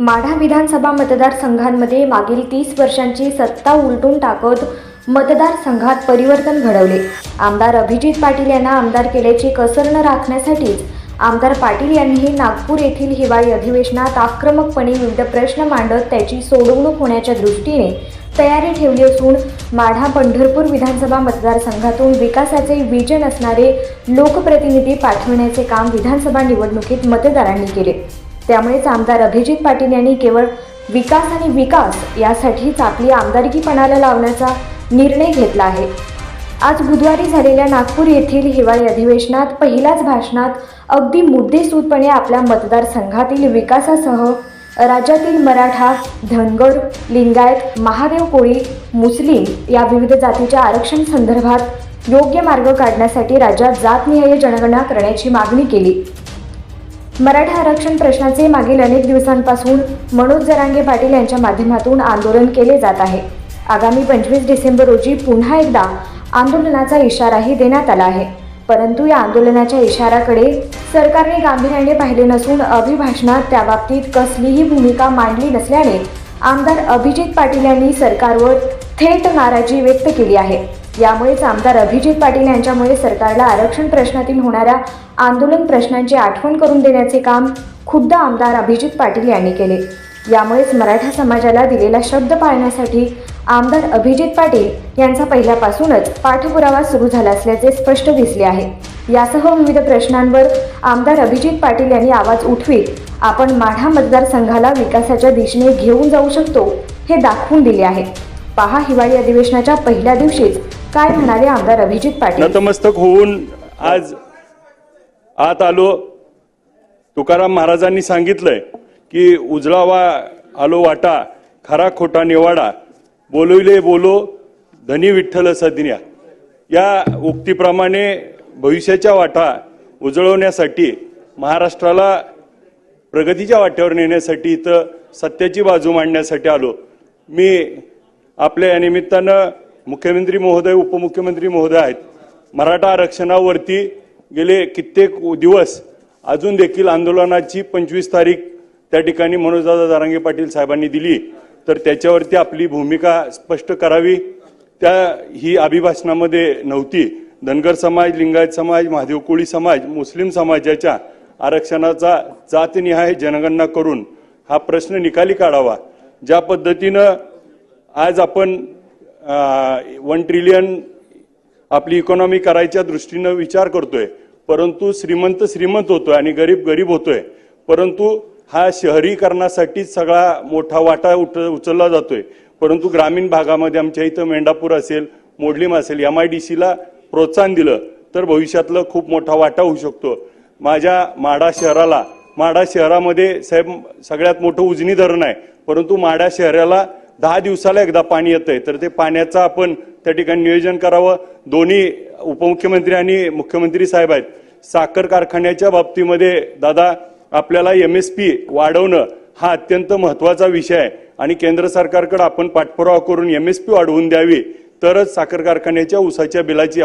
माढा विधानसभा मतदारसंघांमध्ये मागील तीस वर्षांची सत्ता उलटून टाकत मतदारसंघात परिवर्तन घडवले. आमदार अभिजित पाटील यांना आमदार केल्याची कसर न राखण्यासाठीच आमदार पाटील यांनीही नागपूर येथील हिवाळी अधिवेशनात आक्रमकपणे विविध प्रश्न मांडत त्याची सोडवणूक होण्याच्या दृष्टीने तयारी ठेवली असून माढा पंढरपूर विधानसभा मतदारसंघातून विकासाचे विजन असणारे लोकप्रतिनिधी पाठविण्याचे काम विधानसभा निवडणुकीत मतदारांनी केले. त्यामुळेच आमदार अभिजित पाटील यांनी केवळ विकास आणि विकास यासाठीच आपली आमदारकीपणाला लावण्याचा निर्णय घेतला आहे. आज बुधवारी झालेल्या नागपूर येथील हिवाळी अधिवेशनात पहिल्याच भाषणात अगदी मुद्देसूदपणे आपल्या मतदारसंघातील विकासासह राज्यातील मराठा धनगर लिंगायत महादेव कोळी मुस्लिम या विविध जातीच्या आरक्षण संदर्भात योग्य मार्ग काढण्यासाठी राज्यात जातनिहाय जनगणना करण्याची मागणी केली. मराठा आरक्षण प्रश्नाचे मागील अनेक दिवसांपासून मनोज जरांगे पाटील यांच्या माध्यमातून आंदोलन केले जात आहे. आगामी पंचवीस डिसेंबर रोजी पुन्हा एकदा आंदोलनाचा इशाराही देण्यात आला आहे. परंतु या आंदोलनाच्या इशाराकडे सरकारने गांभीर्याने पाहिले नसून अभिभाषणात त्याबाबतीत कसलीही भूमिका मांडली नसल्याने आमदार अभिजित पाटील यांनी सरकारवर थेट नाराजी व्यक्त केली आहे. यामुळेच आमदार अभिजित पाटील यांच्यामुळे सरकारला आरक्षण प्रश्नातील होणाऱ्या आंदोलन प्रश्नांची आठवण करून देण्याचे काम खुद्द आमदार अभिजित पाटील यांनी केले. यामुळेच मराठा समाजाला दिलेला शब्द पाळण्यासाठी आमदार अभिजित पाटील यांचा पहिल्यापासूनच पाठपुरावा सुरू झाला असल्याचे स्पष्ट दिसले आहे. यासह विविध प्रश्नांवर आमदार अभिजित पाटील यांनी आवाज उठवीत आपण माढा मतदारसंघाला विकासाच्या दिशेने घेऊन जाऊ शकतो हे दाखवून दिले आहे. पहा हिवाळी अधिवेशनाच्या पहिल्या दिवशीच काय म्हणाले आमदार अभिजित पाटील? नतमस्तक होऊन आज आत आलो. तुकाराम महाराजांनी सांगितलंय की उजळावा आलो वाटा खरा खोटा निवाडा. बोलविले बोलो धनी विठ्ठल सदिन्या या. उक्तीप्रमाणे भविष्याच्या वाटा उजळवण्यासाठी महाराष्ट्राला प्रगतीच्या वाट्यावर नेण्यासाठी इथं सत्याची बाजू मांडण्यासाठी आलो. मी आपल्या या निमित्तानं मुख्यमंत्री महोदय उपमुख्यमंत्री महोदय आहेत. मराठा आरक्षणावरती गेले कित्येक दिवस अजून देखील आंदोलनाची पंचवीस तारीख त्या ठिकाणी मनोजदादा दारांगे पाटील साहेबांनी दिली. तर त्याच्यावरती आपली भूमिका स्पष्ट करावी. त्या ही अभिभाषणामध्ये नव्हती. धनगर समाज लिंगायत समाज महादेव कोळी समाज मुस्लिम समाजाच्या आरक्षणाचा जातनिहाय जनगणना करून हा प्रश्न निकाली काढावा. ज्या पद्धतीनं आज आपण वन ट्रिलियन आपली इकॉनॉमी करायच्या दृष्टीनं विचार करतोय. परंतु श्रीमंत श्रीमंत होतोय आणि गरीब गरीब होतोय. परंतु हा शहरीकरणासाठीच सगळा मोठा वाटा उठ उचलला जातोय. परंतु ग्रामीण भागामध्ये आमच्या इथं मेंढापूर असेल मोडलीम असेल एम आय डी सीला प्रोत्साहन दिलं तर भविष्यातलं खूप मोठा वाटा होऊ शकतो. माझ्या माडा शहराला माडा शहरामध्ये साहेब सगळ्यात मोठं उजनी धरण आहे. परंतु माडा शहराला दहा दिवसाला एकदा पाणी येतंय. तर ते पाण्याचं आपण त्या ठिकाणी नियोजन करावं. दोन्ही उपमुख्यमंत्री आणि मुख्यमंत्री साहेब आहेत. साखर कारखान्याच्या बाबतीमध्ये दादा आपल्याला एम एस पी वाढवणं हा अत्यंत महत्त्वाचा विषय आहे. आणि केंद्र सरकारकडे आपण पाठपुरावा करून एम एस पी वाढवून द्यावी. तरच साखर कारखान्याच्या उसाच्या बिलाची